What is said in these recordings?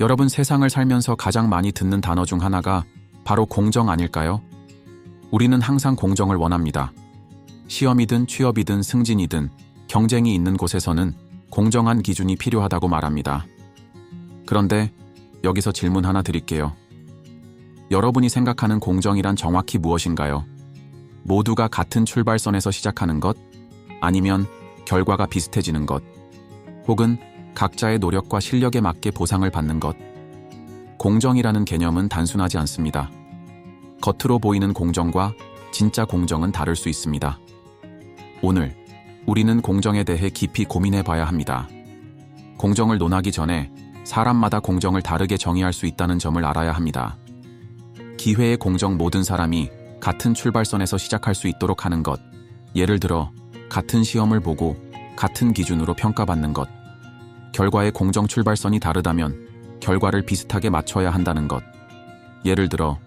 여러분 세상을 살면서 가장 많이 듣는 단어 중 하나가 바로 공정 아닐까요? 우리는 항상 공정을 원합니다. 시험이든 취업이든 승진이든 경쟁이 있는 곳에서는 공정한 기준이 필요하다고 말합니다. 그런데 여기서 질문 하나 드릴게요. 여러분이 생각하는 공정이란 정확히 무엇인가요? 모두가 같은 출발선에서 시작하는 것? 아니면 결과가 비슷해지는 것? 혹은 각자의 노력과 실력에 맞게 보상을 받는 것? 공정이라는 개념은 단순하지 않습니다. 겉으로 보이는 공정과 진짜 공정은 다를 수 있습니다. 오늘 우리는 공정에 대해 깊이 고민해 봐야 합니다. 공정을 논하기 전에 사람마다 공정을 다르게 정의할 수 있다는 점을 알아야 합니다. 기회의 공정 모든 사람이 같은 출발선에서 시작할 수 있도록 하는 것. 예를 들어, 같은 시험을 보고 같은 기준으로 평가받는 것. 결과의 공정 출발선이 다르다면 결과를 비슷하게 맞춰야 한다는 것. 예를 들어,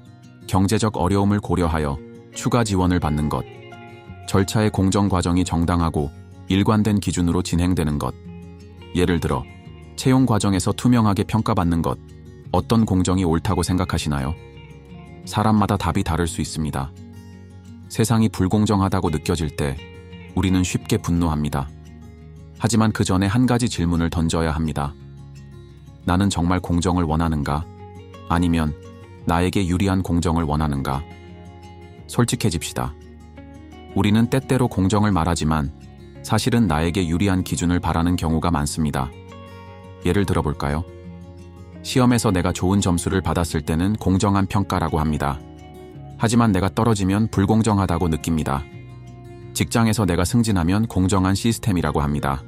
경제적 어려움을 고려하여 추가 지원을 받는 것. 절차의 공정 과정이 정당하고 일관된 기준으로 진행되는 것. 예를 들어, 채용 과정에서 투명하게 평가받는 것. 어떤 공정이 옳다고 생각하시나요? 사람마다 답이 다를 수 있습니다. 세상이 불공정하다고 느껴질 때 우리는 쉽게 분노합니다. 하지만 그 전에 한 가지 질문을 던져야 합니다. 나는 정말 공정을 원하는가? 아니면 나에게 유리한 공정을 원하는가? 솔직해집시다. 우리는 때때로 공정을 말하지만 사실은 나에게 유리한 기준을 바라는 경우가 많습니다. 예를 들어볼까요? 시험에서 내가 좋은 점수를 받았을 때는 공정한 평가라고 합니다. 하지만 내가 떨어지면 불공정하다고 느낍니다. 직장에서 내가 승진하면 공정한 시스템이라고 합니다.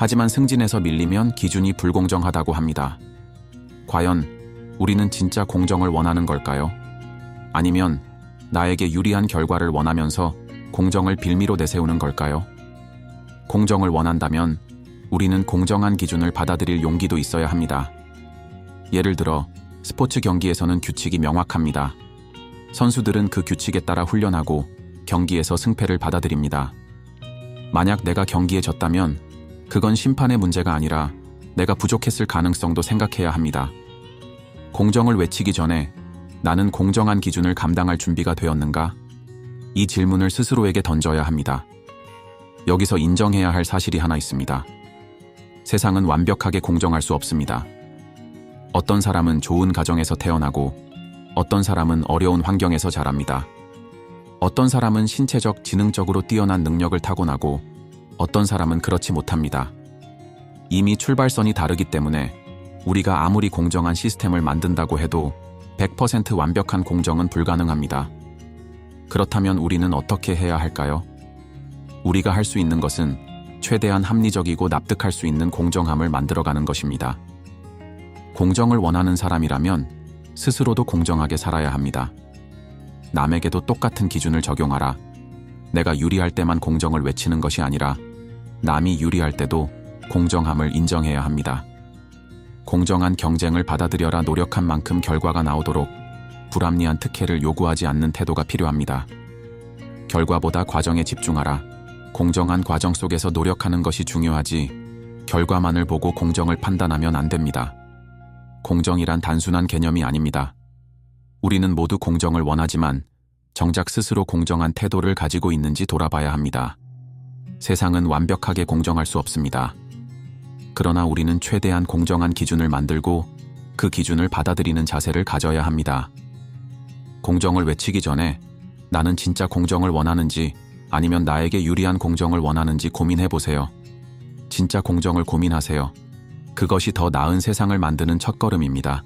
하지만 승진에서 밀리면 기준이 불공정하다고 합니다. 과연 우리는 진짜 공정을 원하는 걸까요? 아니면 나에게 유리한 결과를 원하면서 공정을 빌미로 내세우는 걸까요? 공정을 원한다면 우리는 공정한 기준을 받아들일 용기도 있어야 합니다. 예를 들어 스포츠 경기에서는 규칙이 명확합니다. 선수들은 그 규칙에 따라 훈련하고 경기에서 승패를 받아들입니다. 만약 내가 경기에 졌다면 그건 심판의 문제가 아니라 내가 부족했을 가능성도 생각해야 합니다. 공정을 외치기 전에 나는 공정한 기준을 감당할 준비가 되었는가? 이 질문을 스스로에게 던져야 합니다. 여기서 인정해야 할 사실이 하나 있습니다. 세상은 완벽하게 공정할 수 없습니다. 어떤 사람은 좋은 가정에서 태어나고 어떤 사람은 어려운 환경에서 자랍니다. 어떤 사람은 신체적, 지능적으로 뛰어난 능력을 타고나고 어떤 사람은 그렇지 못합니다. 이미 출발선이 다르기 때문에 우리가 아무리 공정한 시스템을 만든다고 해도 100% 완벽한 공정은 불가능합니다. 그렇다면 우리는 어떻게 해야 할까요? 우리가 할 수 있는 것은 최대한 합리적이고 납득할 수 있는 공정함을 만들어가는 것입니다. 공정을 원하는 사람이라면 스스로도 공정하게 살아야 합니다. 남에게도 똑같은 기준을 적용하라. 내가 유리할 때만 공정을 외치는 것이 아니라 남이 유리할 때도 공정함을 인정해야 합니다. 공정한 경쟁을 받아들여라 노력한 만큼 결과가 나오도록 불합리한 특혜를 요구하지 않는 태도가 필요합니다. 결과보다 과정에 집중하라. 공정한 과정 속에서 노력하는 것이 중요하지 결과만을 보고 공정을 판단하면 안 됩니다. 공정이란 단순한 개념이 아닙니다. 우리는 모두 공정을 원하지만 정작 스스로 공정한 태도를 가지고 있는지 돌아봐야 합니다. 세상은 완벽하게 공정할 수 없습니다. 그러나 우리는 최대한 공정한 기준을 만들고 그 기준을 받아들이는 자세를 가져야 합니다. 공정을 외치기 전에 나는 진짜 공정을 원하는지 아니면 나에게 유리한 공정을 원하는지 고민해 보세요. 진짜 공정을 고민하세요. 그것이 더 나은 세상을 만드는 첫걸음입니다.